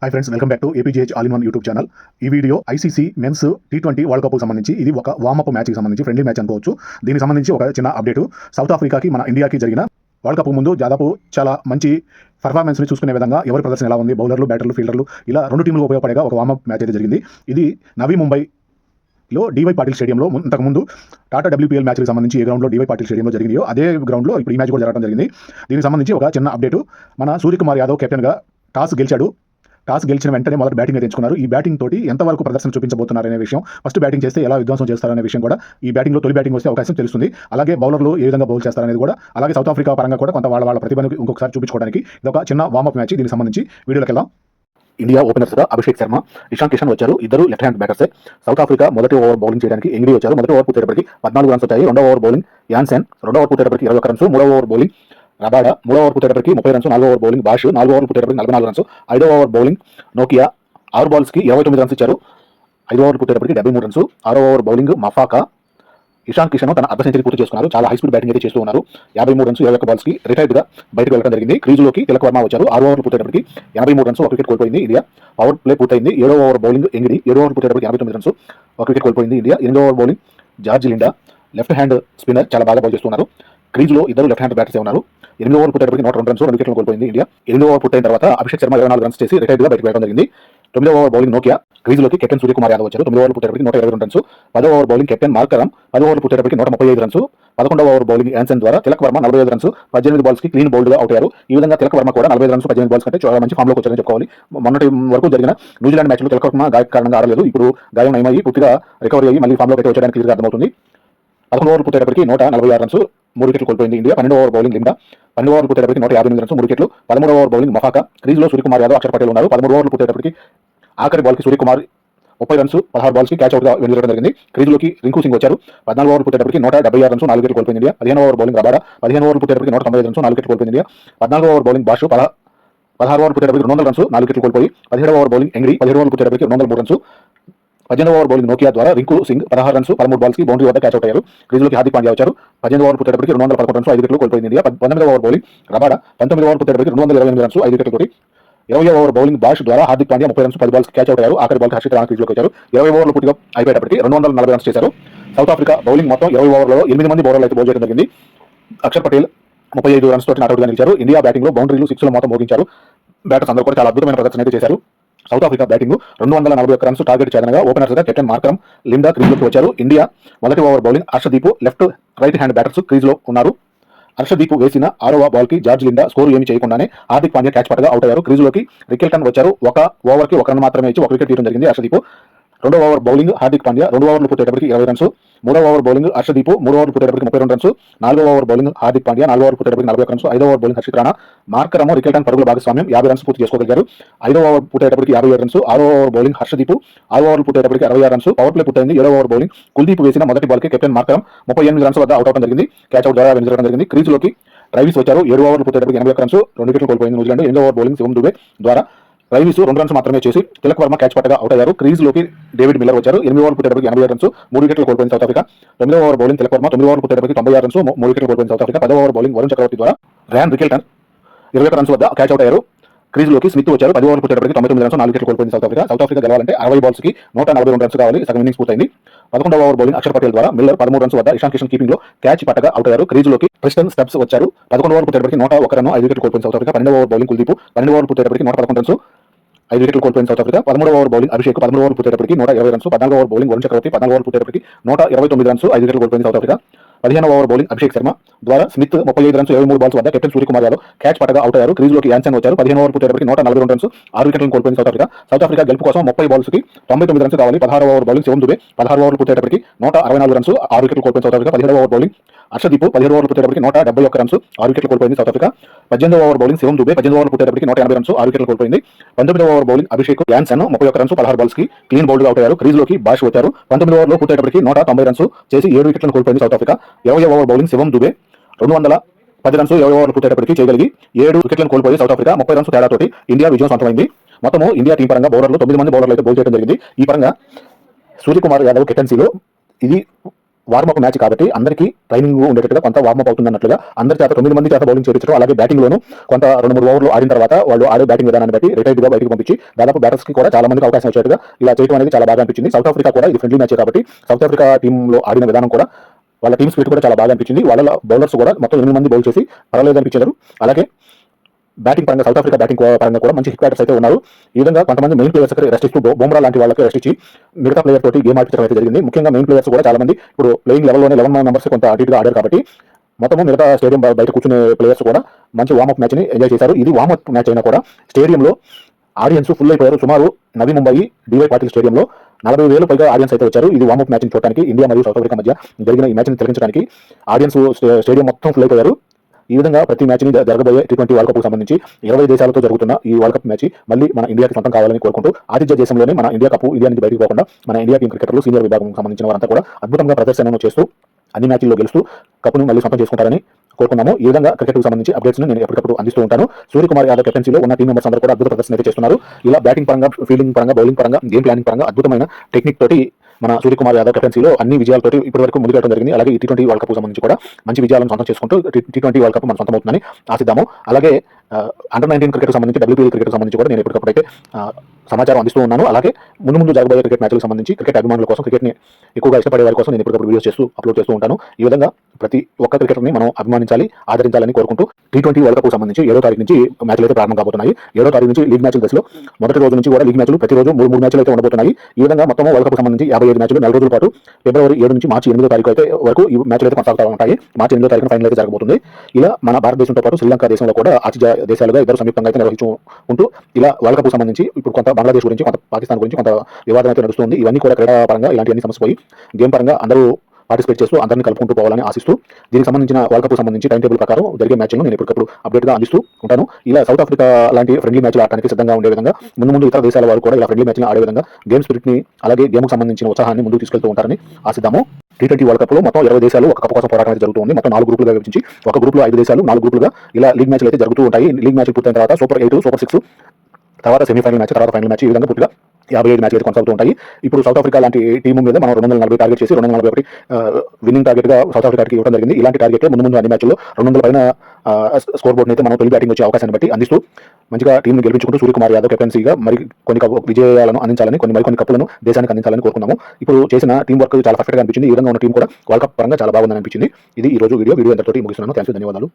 Hi friends welcome back to APGH all in one YouTube channel ఈ video ICC men's T twenty world కప్కు సంబంధించి ఇది ఒక warm up మ్యాచ్కి సంబంధించి ఫ్రెండ్లీ మ్యాచ్ అనుకోవచ్చు. దీనికి సంబంధించి ఒక చిన్న అప్డేట్ సౌత్ ఆఫ్రికాకి మన ఇండియాకి జరిగిన వరల్డ్ కప్ ముందు దాదాపు చాలా మంచి పర్ఫార్మెన్స్ని చూసుకునే విధంగా ఎవరి ప్రదర్శన ఎలా ఉంది బౌలర్లు బ్యాటర్లు ఫీల్డర్లు ఇలా రెండు టీంలు ఉపయోగపడేగా ఒక వామప్ మ్యాచ్ అయితే జరిగింది. ఇది నవీ ముంబై లో డివై పాటిల్ స్టేడియంలో ఇంతకుముందు టాటా డబ్ల్యూపీఎల్ మ్యాచ్కి సంబంధించి ఏ గ్రౌండ్లో డివై పాటిల్ స్టేడియంలో జరిగిందో అదే గ్రౌండ్లో ఇప్పుడు ఈ మ్యాచ్ కూడా జరగడం జరిగింది. దీనికి సంబంధించి ఒక చిన్న అప్డేట్ మన సూర్యకుమార్ యాదవ్ కెప్టెన్గా టాస్ గెలిచాడు. టాస్ గెలిచిన వెంటనే మొదటి బ్యాటింగ్ ఎంచుకున్నారు ఈ బ్యాటింగ్ తోటి ఎంతవరకు ప్రదర్శన చూపించబోతున్నారనే విషయం ఫస్ట్ బ్యాటింగ్ చేస్తే ఎలా విధ్వంసం చేస్తారనే విషయం కూడా ఈ బ్యాటింగ్లో తొలి బ్యాటింగ్ వస్తే అవకాశం తెలుస్తుంది. అలాగే బౌలర్లు ఏ విధంగా బౌల్ చేస్తారనేది కూడా అలాగే సౌత్ ఆఫ్రికా పరంగా కూడా కొంత వాళ్ళ వాళ్ళ ప్రతిభను ఇంకొకసారి చూపించుకోవడానికి ఇది ఒక చిన్న వార్మప్ మ్యాచ్ దీనికి సంబంధించి. వీడియోకి వెళ్దాం. ఇండియా ఓపెనర్స్గా అభిషేక్ శర్మ ఇషాన్ కిషన్ వచ్చారు. ఇద్దరు left hand batters South Africa మొదటి ఓవర్ బౌలింగ్ చేయడానికి ఎంగిడి వచ్చారు. మొదటి ఓవర్ పూర్తయ్యేపటికి పద్నాలుగు రన్స్ వచ్చాయి. రెండో ఓవర్ బౌలింగ్ యాన్సెన్ రెండో ఓవర్ పూర్తయ్యేపటికి ఇరవై ఒక రన్స్ మూడో ఓవర్ బౌలింగ్ రబాడ మూడో ఓవర్ పుట్టేటప్పటికి ముప్పై రన్స్ నాలుగో ఓవర్ బౌలింగ్ బాష్ నాలుగో ఓవర్ పుట్టేటప్పటికి నలభై నాలుగు రన్స్ ఐదో ఓవర్ బౌలింగ్ నోకియా ఆరు బాల్స్కి ఇరవై తొమ్మిది రన్స్ ఇచ్చారు. ఐదో ఓవర్ పుట్టేటప్పటికి డెబ్బై మూడు రన్స్ ఆరో over bowling Maphaka Ishan Kishan తన అర్ధ సెంచరీ పూర్తి చేసుకున్నారు. చాలా హై స్పీడ్ బ్యాటింగ్ అయితే చేస్తూ ఉన్నారు. యాభై మూడు రన్స్ ఇరవై ఒక్క బాల్స్కి రిటైర్డ్గా బయటకు వెళ్ళడం జరిగింది. క్రీజులోకి తిలక్ వర్మ వచ్చారు. ఆరు ఓవర్లు పూర్తయ్యేపటికి ఎనభై మూడు రన్స్ ఒక వికెట్ కోల్పోయింది ఇండియా. పవర్ ప్లే పూర్తయింది. ఏడో ఓవర్ బౌలింగ్ ఎంగిడి ఏడో ఓవర్ పూర్తయ్యేపటికి ఎనభై తొమ్మిది రన్స్ ఒక వికెట్ కోల్పోయింది ఇండియా. ఎనిమిదో over bowling George Linde left hand spinner చాలా బాగా బౌల్ చేస్తున్నారు క్రీజులో ఇద్దరు లెఫ్ట్ హ్యాండ్ బ్యాటర్స్ ఉన్నారు. ఎనిమిది ఓవర్ పూర్తయ్యేపటికి నూట రెండు రన్స్ రెండు వికెట్లు కోల్పోయింది ఇండియా. ఎనిమిది ఓవర్ పూర్తయిన తర్వాత అభిషేక్ శర్మ ఇరవై నాలుగు రన్స్ చేసి రిటైర్డ్గా బయటకు వెళ్ళడం జరిగింది. తొమ్మిదో ఓవర్ బౌలింగ్ నోకియా. క్రీజులోకి కెప్టెన్ సూర్యకుమార్ యాదవ్ వచ్చారు తొమ్మిది ఓవర్ పుట్టేటప్పటికి నూట ఇరవై రెండు రన్స్ పదో ఓవర్ బౌలింగ్ కెప్టెన్ మార్కరం పదో ఓవర్ పుట్టేటప్పటికి నూట ముప్పై ఐదు రన్స్ పదకొండవ ఓవర్ బౌలింగ్ యాన్సన్ ద్వారా తిలక్ వర్మ నలభై ఐదు రన్స్ పద్దెనిమిది బాల్స్కి క్లీన్ బౌల్డ్గా అవుట్ అయ్యారు. ఈ విధంగా తిలక్ వర్మ కూడా నలభై రన్స్ పద్దెనిమిది బాల్స్ కంటే చాలా మంచి ఫామ్లోకి వచ్చారని చెప్పుకోవాలి. మొన్నటి వరకు జరిగిన న్యూజిలాండ్ మ్యాచ్లో తిలక్ వర్మ గాయ కారణంగా ఆడలేదు. ఇప్పుడు గాయం నయమయ్యి పూర్తిగా రికవరీ అయ్యి మళ్ళీ ఫామ్లోకి అయితే వచ్చడానికి అర్థమవుతుంది. పదకొండు ఓవర్లు పూర్తయ్యేపటికి నూట నలభై ఆరు రన్స్ మూడు వికెట్లు కోల్పోయింది ఇండియా. పన్నెండు ఓవర్ బౌలింగ్ లిండా. పన్నెండు ఓవర్లు పూర్తయ్యేపటికి నూట యాభై ఎనిమిది రన్స్ మూడు వికెట్లు. పదమూడు ఓవర్ బౌలింగ్ మఫాకా క్రీజ్లో సూర్యకుమార్ యాదవ్ అక్షర్ పటేల్ ఉన్నారు. పదమూడు ఓవర్లు పూర్తయ్యేపటికి ఆఖరి బాల్కి సూర్యకుమార్ ముప్పై రన్స్ పదహారు బాల్స్కి క్యాచ్ అవుట్గా వెళ్ళడం జరిగింది. క్రీజ్లోకి రింకు సింగ్ వచ్చారు. పద్నాలుగు ఓవర్లు పూర్తయ్యేపటికి నూట డెబ్బై ఆరు రన్స్ నాలుగు వికెట్లు కోల్పోయింది ఇండియా. పదిహేను ఓవర్ బౌలింగ్ రబాడా. పదిహేను ఓవర్లు పూర్తయ్యేపటికి నూట తొంభై రన్స్ నాలుగు వికెట్లు కోల్పోయింది ఇండియా. పద్నాలుగు ఓవర్ బౌలింగ్ బాషు పదహారు ఓవర్ పూర్తయ్యేపటికి రెండు వందల రన్స్ నాలుగు వికెట్లు కోల్పోయి పదిహేడు ఓవర్ బౌలింగ్ ఎంగ్రీ. పదిహేడు ఓవర్లు పూర్తయ్యేపటికి రెండు వందల మూడు రన్స్ పద్దెనిమిది ఓవర్ బౌలింగ్ నోకియా ద్వారా రింకు సింగ్ పదహారు రన్స్ పదమూడు బాల్స్కి బౌండరీ వద్ద క్యాచ్ అవుట్ అయ్యారు. క్రీజులోకి హార్దిక్ పాండ్యా వచ్చారు. పద్దెనిమిది ఓవర్ పుట్టేటప్పటికి రెండు వందల పదకొండు రన్స్ ఐదు వికెట్లు కోల్పోయింది ఇండియా. పంతొమ్మిది ఓవర్ బౌలింగ్ రబాడా పంతొమ్మిది ఓవర్ పుట్టేటప్పటికి రెండు వందల ఇరవై ఎనిమిది రన్స్ ఐదు వికెట్లు ఇరవై ఓవర్ బౌలింగ్ బాష్ ద్వారా హార్దిక్ పాండ్యా ముప్పై రన్స్ పది బాల్స్ క్యాచ్ అవుట్ అయ్యారు. ఆఖరి బాల్ హర్షిత్ రాణా క్రీజ్లోకి వచ్చారు. ఇరవై ఓవర్లు పూర్తిగా అయిపోయేటప్పటికి రెండు వందల నలభై రన్స్ చేశారు. సౌత్ ఆఫ్రికా బౌలింగ్ మొత్తం ఇరవై ఓవర్లలో ఎనిమిది మంది బౌలర్లు అయితే బౌల్ చేయడం జరిగింది. అక్షర్ పటేల్ ముప్పై ఐదు రన్స్ తోటి నాటౌట్గా నిలిచారు. ఇండియా బ్యాటింగ్లో బౌండరీలు సిక్స్ మొత్తం మోగించారు. బ్యాటర్స్ అందరూ కూడా చాలా అద్భుతమైన ప్రదర్శన అయితే చేశారు. సౌత్ ఆఫ్రికా బ్యాటింగ్ రెండు వందల నలభై ఒక్క రన్స్ టార్గెట్ చేయగా ఓపెనర్స్గా కెప్టెన్ మార్కరం లిండా క్రీజ్లోకి వచ్చారు. ఇండియా మొదటి over bowling Harshdeep left right hand batters క్రీజ్లో ఉన్నారు. హర్షదీప్ వేసిన ఆరవ బాల్కి జార్జ్ లిండా స్కోర్ ఏమి చేయకుండానే హార్దిక్ పాండ్యా క్యాచ్ పట్టగా అవుట్ అయ్యారు. క్రీజులోకి రికెల్టన్ వచ్చారు. ఒక ఓవర్కి ఒక రన్ మాత్రమే ఇచ్చి ఒక వికెట్ తీయడం జరిగింది హర్షదీప్. రెండో ఓవర్ బౌలింగ్ హార్దిక్ పాండ్యా రెండు ఓవర్లు పూర్తయ్యేటప్పటికి ఇరవై రన్స్ మూడవ ఓవర్ బౌలింగ్ హర్షదీప్ మూడో ఓవర్ పూర్తయ్యేటప్పటికి ముప్పై రెండు రన్స్ నాలుగో ఓవర్ బౌలింగ్ హార్దిక్ పాండ్యా నాలుగో ఓవర్ పూర్తయ్యేటప్పటికి నలభై రన్స్ ఐదో over bowling Harshit Rana. Markram Rickelton పరుగుల భాగస్వామ్యం యాభై రన్స్ పూర్తి చేసుకోగలిగారు. ఐదో ఓవర్ పూర్తయ్యేటప్పటికి యాభై ఏడు రన్స్ ఆరో ఓవర్ బౌలింగ్ హర్షదీప్ ఆరో ఓవర్ పూర్తయ్యేటప్పటికి అరవై ఆరు రన్స్ పవర్ ప్లే పూర్తయింది ఏడో ఓవర్ బౌలింగ్ కుల్దీప్ వేసిన మొదటి బాల్కి కెప్టెన్ మార్కరం ముప్పై ఎనిమిది రన్స్ వద్ద అవుట్ అవడం జరిగింది. క్యాచ్ అవుట్ ద్వారా వెనుజరడం జరిగింది. క్రీజ్లోకి ట్రైవిస్ వచ్చారు. ఏడు ఓవర్లు పూర్తయ్యేటప్పటికి ఎనభై ఒక్క రన్స్ రెండు వికెట్లు కోల్పోయింది న్యూజిలాండ్. ఎనిమిదో ఓవర్ బౌలింగ్ శివం దుబే ద్వారా రైవిస్ రెండు రన్స్ మాత్రమే చేసి తిలక్ వర్మ క్యాచ్ పట్టగా అవుట్ అయ్యారు. క్రీజ్లోకి డేవిడ్ మిల్లర్ వచ్చారు. ఎనిమిది ఓవర్ పుట్టేటప్పటికి ఎనభై రన్స్ మూడు వికెట్లు కోల్పోయింది సౌత్ ఆఫ్రికా. తొమ్మిదో ఓవర్ బౌలింగ్ తిలక్ వర్మ తొమ్మిది ఓవర్ పుట్టేటప్పటికి తొంభై ఆరు రన్స్ మూడు వికెట్లు కోల్పోయింది సౌత్ ఆఫ్రికా. పదో ఓవర్ బౌలింగ్ వరుణ్ చక్రవర్తి ద్వారా ర్యాన్ రికెల్టన్ ఇరవై రన్స్ వద్ద క్యాచ్ అవుట్ అయ్యారు. క్రీజ్లోకి స్మిత్ వచ్చారు. పది ఓవర్ పుట్టేటప్పటికి తొంభై తొమ్మిది రన్స్ నాలుగు వికెట్లు కోల్పోయింది సౌత్ ఆఫ్రికా. సౌత్ ఆఫ్రికా గెలవాలంటే అరవై బాల్స్కి నూట నలభై రెండు రన్స్ కావాలి. సగం ఇన్నింగ్స్ పూర్తయింది. పదకొండవ ఓవర్ బౌలింగ్ అక్షర్ పటేల్ ద్వారా మిల్లర్ పదమూడు రన్స్ వద్ద ఇషాన్ కిషన్ కీపింగ్లో క్యాచ్ పట్టగా అవుట్ అయ్యారు. క్రీజ్లోకి ప్రిస్టన్ స్టెప్స్ వచ్చారు. పదకొండు ఓవర్ పుట్టేటప్పటికి నూట ఒక రన్ ఐదు వికెట్ కోల్పోయిన సౌత్ ఆఫ్రికా పన్నెండు ఓవర్ బౌలింగ్ కుల్దీప్ పన్నెండు ఓవర్ పుట్టేటప్పటికి నూట పదకొండు రన్స్ ఐదు వికెట్లు కోల్పోయిన సౌత్ ఆఫ్రికా పదమూడు ఓవర్ బౌలింగ్ అభిషేక్ పదమూడు ఓవర్ పూర్తేటప్పటికి నూట ఇరవై రన్స్ పద్నాలుగు ఓవర్ బౌలింగ్ వరుణ్ చక్రవర్తి పద్నాలుగు ఓవర్ పూర్తేటప్పటికి నూట ఇరవై తొమ్మిది రన్స్ ఐదు వికెట్లు కోల్పోయిన సౌత్ ఆఫ్రికా. పదిహేను ఓవర్ బౌలింగ్ అభిషేక్ శర్మ ద్వారా స్మిత్ ముప్పై ఐదు రన్స్ ఇరవై మూడు బాల్స్ వద్ద కెప్టెన్ సూర్యకుమార్ యాదవ్ క్యాచ్ పట్టగా అవుట్ అయ్యారు. క్రీజ్లోకి యాన్సన్ వచ్చారు. పదిహేను ఓవర్ పూర్తేటప్పటికి నూట నలభై రెండు రన్స్ ఆరు వికెట్లను కోల్పోయింది సౌత్ ఆఫ్రికా. సౌత్ ఆఫ్రికా గెలుపు కోసం ముప్పై బాల్స్కి తొంభై తొమ్మిది రన్స్ కావాలి. పదహారు ఓవర్ బౌలింగ్ శివం దుబే పదహారు ఓవర్లు పూర్తేటప్పటికి నూట అరవై నాలుగు రన్స్ ఆరు వికెట్లు కోల్పోయింది సౌత్ ఆఫ్రికా. పదిహేడు ఓవర్ బౌలింగ్ హర్షదీప్ పదిహేడు ఓవర్లు పూర్తయ్యేటప్పటికి నూట డెబ్బై ఒక్క రన్స్ ఆరు వికెట్లు కోల్పోయింది సౌత్ ఆఫ్రికా. పద్దెనిమిది ఓవర్ బౌలింగ్ శివం దుబే పద్దెనిమిది ఓవర్లు పూర్తేటప్పటికి నూట ఎనభై రన్స్ ఆరు వికెట్లు కోల్పోయింది. పంతొమ్మిది ఓవర్ బౌలింగ్ అభిషేక్ యాన్సన్ ముప్పై ఒక్క రన్స్ పదహారు బాల్స్కి క్లీన్ బౌల్డ్ అవుట్ అయ్యారు. క్రీజ్ బాష్ వచ్చారు. పంతొమ్మిది ఓవర్లో పూర్తయ్యేటప్పటికి నూట తొంభై రన్స్ చేసి ఏడు వికెట్లను కోల్పోయింది సౌత్ ఆఫ్రికా. ఇరవై ఓవర్ బౌలింగ్ శివం దుబే. రెండు వందల పది రన్స్ ఇరవై ఓవర్లు పూర్తయ్యేటప్పటికీ చేయగలిగి ఏడు వికెట్లను కోల్పోయి సౌత్ ఆఫ్రికా ముప్పై రన్స్ తేడాతోటి ఇండియా విజయం సొంతమైంది మొత్తము ఇండియా టీం పరంగా బౌలర్లు తొమ్మిది మంది బౌలర్లు అయితే బౌల్ చేయడం జరిగింది. ఈ పరంగా సూర్యకుమార్ యాదవ్ కెప్టెన్సీలో ఇది వార్మప్ మ్యాచ్ కాబట్టి అందరికీ ట్రైనింగ్ ఉండేటట్టుగా కొంత వార్మప్ అవుతుంది అన్నట్లుగా అందరి చేత తొమ్మిది మంది చేత బౌలింగ్ చేయించడం అలాగే బ్యాటింగ్లోనూ కొంత రెండు మూడు ఓవర్లు ఆడిన తర్వాత వాళ్ళు ఆడే బ్యాటింగ్ విధానాన్ని బట్టి రిటైర్డ్గా బయటకు పంపించి దాదాపు బ్యాటర్స్కి కూడా చాలా మందికి అవకాశం వచ్చేట్టుగా ఇలా చేయడం అనేది చాలా బాగా అనిపించింది. సౌత్ ఆఫ్రికా కూడా ఇది ఫ్రెండ్లీ మ్యాచ్ కాబట్టి సౌత్ ఆఫ్రికా టీంలో ఆడిన విధానం కూడా వాళ్ళ టీమ్ స్పిరిట్ కూడా చాలా బాగా అనిపించింది. వాళ్ళ బౌలర్స్ కూడా మొత్తం ఎనిమిది మంది బౌల్ చేసి పర్వాలేదు అనిపించారు అలాగే బ్యాటింగ్ పరంగా సౌత్ ఆఫ్రికా బ్యాటింగ్ పరంగా కూడా మంచి హిట్ బ్యాటర్స్ అయితే ఉన్నారు. ఈ విధంగా కొంతమంది మెయిన్ ప్లేయర్స్ రెస్ట్ ఇస్తూ బో- లాంటి వాళ్ళకి రెస్ట్ ఇచ్చి మిగతా ప్లేయర్ తోటి గేమ్ ఆడించడం అయితే జరిగింది. ముఖ్యంగా మెయిన్ ప్లేయర్స్ కూడా చాలా మంది ఇప్పుడు ప్లేయింగ్ లెవెల్లోనే లెవెన్ మెంబర్స్ కొంత అటీట్గా ఆడారు కాబట్టి మొత్తం మిగతా స్టేడియం బయట కూర్చునే ప్లేయర్స్ కూడా మంచి వార్మప్ మ్యాచ్ని ఎంజాయ్ చేశారు. ఇది వార్మప్ మ్యాచ్ అయినా కూడా స్టేడియంలో ఆడియన్స్ ఫుల్ అయిపోయారు. సుమారు నవీ ముంబై డివై పాటిల్ స్టేడియంలో నలభై వేలు పైగా ఆడియన్స్ అయితే వచ్చారు. ఇది వార్మప్ మ్యాచ్ చూడడానికి ఇండియా మరియు సౌత్ ఆఫ్రికా మధ్య జరిగిన ఈ మ్యాచ్ని తిలకించడానికి ఆడియన్స్ స్టేడియం మొత్తం ఫుల్ అయిపోయారు. ఈ విధంగా ప్రతి మ్యాచ్ని జరగబోయే టీ ట్వంటీ వరల్డ్ కప్ సంబంధించి ఇరవై దేశాలతో జరుగుతున్న ఈ వరల్డ్ కప్ మ్యాచ్ మళ్ళీ మన ఇండియాకి సొంతం కావాలని కోరుకుంటూ ఆతిథ్య దేశంలోనే మన ఇండియా కప్ ఇండియా నుంచి బయటకు పోకుండా మన ఇండియా టీం క్రికెటర్లు సీనియర్ విభాగం సంబంధించిన వారంతా కూడా అద్భుతంగా ప్రదర్శనను చేస్తూ అన్ని మ్యాచ్ల్లో గెలుస్తూ కప్పును మళ్ళీ సొంతం చేసుకుంటారని కోరుకున్నాము ఈ విధంగా క్రికెట్ సంబంధించి అప్డేట్స్ నేను ఎప్పటికప్పుడు అందిస్తూ ఉంటాను. సూర్యకుమార్ యాదవ్ కెప్టెన్సీలో ఉన్న టీం మెంబర్స్ అందరూ కూడా అద్భుత ప్రదర్శన అయితే చేస్తున్నారు. ఇలా బ్యాటింగ్ పరంగా ఫీల్డింగ్ పరంగా బౌలింగ్ పరంగా గేమ్ ప్లానింగ్ పరంగా అద్భుతమైన టెక్నిక్ తోటి మన సూర్యకుమార్ యాదవ్ కెప్టెన్సీలో అన్ని విజయాలతోటి ఇప్పటి వరకు ముందుకెళ్ళడం జరిగింది. అలాగే ఈ టీ ట్వంటీ వరల్డ్ కప్ సంబంధించి కూడా మంచి విజయాలను సొంతం చేసుకుంటూ టీ ట్వంటీ వరల్డ్ కప్ మనం సొంతం అవుతుందని ఆశిద్దాము. అలాగే అండర్ నైన్టీన్ క్రికెట్ సంబంధించి డబ్ల్యూపీఎల్ క్రికెట్ సంబంధించి కూడా నేను ఎప్పటికప్పుడైతే సమాచారం అందిస్తూ ఉన్నాను. అలాగే ముందు ముందు జరగబోయే క్రికెట్ మ్యాచ్లకు సంబంధించి క్రికెట్ అభిమానుల కోసం క్రికెట్ని ఎక్కువగా ఇష్టపడే వారి కోసం నేను ఎప్పటికప్పుడు వీడియోస్ చేస్తూ అప్లోడ్ చేస్తూ ఉంటాను. ఈ విధంగా ప్రతి ఒక్క క్రికెటర్ని మనం అభిమానించాలి ఆదరించాలని కోరుకుంటూ టీ ట్వంటీ వరల్డ్ కప్ సంబంధించి ఏడో తారీఖు నుంచి మ్యాచ్లు అయితే ప్రారంభం కాబోతున్నాయి. ఏడో తారీఖు నుంచి లీగ్ మ్యాచ్ల దశలో మొదటి రోజు నుంచి కూడా లీగ్ మ్యాచ్లు ప్రతిరోజు మూడు మూడు మ్యాచ్లు అయితే ఉండబోతున్నాయి. ఈ విధంగా మొత్తం వరల్డ్ కప్ సంబంధించి యాభై ఐదు మ్యాచ్లు నెల రోజుల పాటు ఫిబ్రవరి ఏడు నుంచి మార్చి ఎనిమిదో తారీఖు అయితే వరకు ఈ మ్యాచ్లు అయితే కొనసాగుతూ ఉంటాయి. మార్చి ఎనిమిదో తారీఖున ఫైనల్ అయితే జరగబోతుంది. ఇలా మన భారతదేశంతో పాటు శ్రీలంక దేశంలో కూడా ఆతిథ్య దేశాలుగా ఇద్దరు సంయుక్తంగా అయితే నిర్వహించు ఉంటూ ఇలా వరల్డ్ కప్ సంబంధించి ఇప్పుడు కొంత బంగ్లాదేశ్ గురించి కొంత పాకిస్తాన్ గురించి కొంత వివాదం అయితే నడుస్తుంది. ఇవన్నీ కూడా క్రీడా పరంగా ఇలాంటివన్నీ సమస్య పోయి గేమ్ పరంగా అందరూ పార్టిసిపేట్ చేస్తూ అందరినీ కలుపుకుంటూ పోవాలని ఆశిస్తూ దీనికి సంబంధించిన వరల్డ్ కప్ సంబంధించి టైం టేబుల్ ప్రకారం జరిగే మ్యాచ్లను నేను ఎప్పటికప్పుడు అప్డేట్గా అందిస్తూ ఉంటాను. ఇలా సౌత్ ఆఫ్రికా లాంటి ఫ్రెండ్లీ మ్యాచ్లు ఆడడానికి సిద్ధంగా ఉండే విధంగా ముందు ముందు ఇతర దేశాల వారు కూడా ఇలా ఫ్రెండ్లీ మ్యాచ్లు ఆడే విధంగా గేమ్ స్పిరిట్ని అలాగే గేమ్కి సంబంధించిన ఉత్సాహాన్ని ముందుకు తీసుకెళ్తూ ఉంటారని ఆశిద్దాము. టీ ట్వంటీ వరల్డ్ కప్లో మొత్తం ఇరవై దేశాలు ఒక కప్ కోసం పోరాటం అయితే జరుగుతుంది మొత్తం నాలుగు గ్రూపులుగా విభజించి ఒక గ్రూప్లో ఐదు దేశాలు నాలుగు గ్రూపులుగా ఇలా లీగ్ మ్యాచ్లు అయితే జరుగుతూ ఉంటాయి. లీగ్ మ్యాచ్లు పూర్తయిన తర్వాత సూపర్ ఎయిట్ సూపర్ సిక్స్ తర్వాత సెమీఫైనల్ మ్యాచ్ తర్వాత ఫైనల్ మ్యాచ్ ఈ విధంగా పూర్తిగా యాభై ఏడు మ్యాచ్లు అయితే కొనసాగుతూ ఉంటాయి. ఇప్పుడు సౌత్ ఆఫ్రికా లాంటి టీం మీద మనం రెండు వందల నలభై టార్గెట్ చేసి రెండు వందల నలభై ఒకటి విన్నింగ్ టార్గెట్గా సౌత్ ఆఫ్రికాకి ఇవ్వడం జరిగింది. ఇలాంటి టార్గెట్ ముందు ముందు అన్ని మ్యాచ్లో రెండు వందల పైన స్కోర్ బోర్డ్ అయితే మనం తొలి బ్యాటింగ్ వచ్చే అవకాశాన్ని బట్టి అందిస్తూ మంచిగా టీంని గెలిపించుకుంటూ సూర్యకుమార్ యాదవ్ కెప్టెన్సీగా మరి కొన్ని విజయాలను అందించాలని కొన్ని మరికొన్ని కప్పులను దేశానికి అందించాలని కోరుకున్నాము ఇప్పుడు చేసిన టీం వర్క్ చాలా పర్ఫెక్ట్గా అనిపించింది. ఈ విధంగా ఉన్న టీం కూడా వరల్డ్ కప్ పరంగా చాలా బాగుందని అనిపించింది. ఇది ఈ రోజు వీడియో. వీడియో ఎంతటి ముగిస్తున్నాను. థ్యాంక్ యూ ధన్యవాదాలు.